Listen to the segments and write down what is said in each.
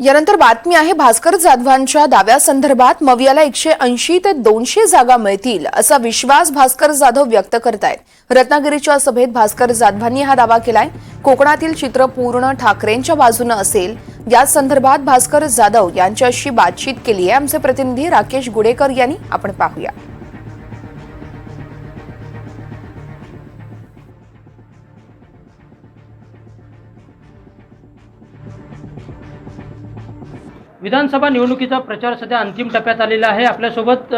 यानंतर बातमी आहे भास्कर जाधवांच्या दाव्यासंदर्भात मवियाला एकशे ऐंशी ते दोनशे जागा मिळतील असा विश्वास भास्कर जाधव व्यक्त करतायत. रत्नागिरीच्या सभेत भास्कर जाधवांनी हा दावा केलाय. कोकणातील चित्र पूर्ण ठाकरेंच्या बाजूनं असेल. या संदर्भात भास्कर जाधव यांच्याशी बातचीत केली आहे आमचे प्रतिनिधी राकेश गुडेकर यांनी आपण पाहूया. विधानसभा निवडणुकीचा प्रचार सध्या अंतिम टप्प्यात आलेला आहे. आपल्यासोबत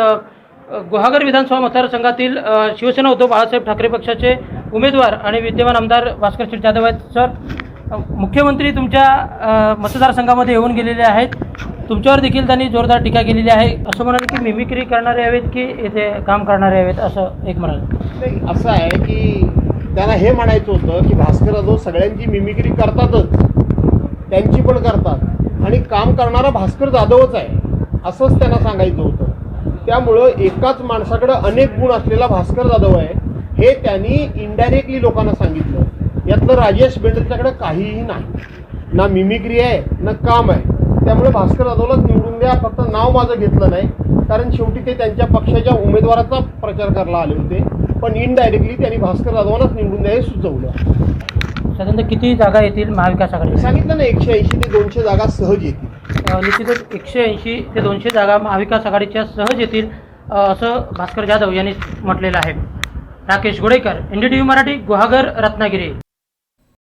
गुहागर विधानसभा मतदारसंघातील शिवसेना उद्धव बाळासाहेब ठाकरे पक्षाचे उमेदवार आणि विद्यमान आमदार भास्कर शेठ जाधव आहेत. सर मुख्यमंत्री तुमच्या मतदारसंघामध्ये येऊन गेलेले आहेत. तुमच्यावर देखील त्यांनी जोरदार टीका केलेली आहे. असं म्हणाल की मिमिक्री करणारे हवेत की येथे काम करणारे हवेत? असं एक म्हणाल. असं आहे की त्यांना हे म्हणायचं होतं की भास्कर जाधव सगळ्यांची मिमिक्री करतातच. त्यांची पण करतात. आणि काम करणारा भास्कर जाधवच आहे. असंच त्यांना सांगायचं होतं. त्यामुळं एकाच माणसाकडं अनेक गुण असलेला भास्कर जाधव आहे हे त्यांनी इनडायरेक्टली लोकांना सांगितलं. यातलं राजेश बेंडलच्याकडे काहीही नाही. ना मिमिक्री आहे ना काम आहे. त्यामुळे भास्कर जाधवलाच निवडून द्या. फक्त नाव माझं घेतलं नाही. कारण शेवटी ते त्यांच्या पक्षाच्या उमेदवाराचा प्रचार करायला आले होते. पण इनडायरेक्टली त्यांनी भास्कर जाधवांनाच निवडून द्या हे सुचवलं. साधारणतः किती जागा येतील महाविकास आघाडी सांगितलं ना एकशे ऐंशी ते दोनशे जागा सहज येतील. निश्चितच एकशे ऐंशी ते दोनशे जागा महाविकास आघाडीच्या सहज येतील असं भास्कर जाधव यांनी म्हटलेलं आहे. Rakesh Godekar N D T V Marathi Guhagar Ratnagiri.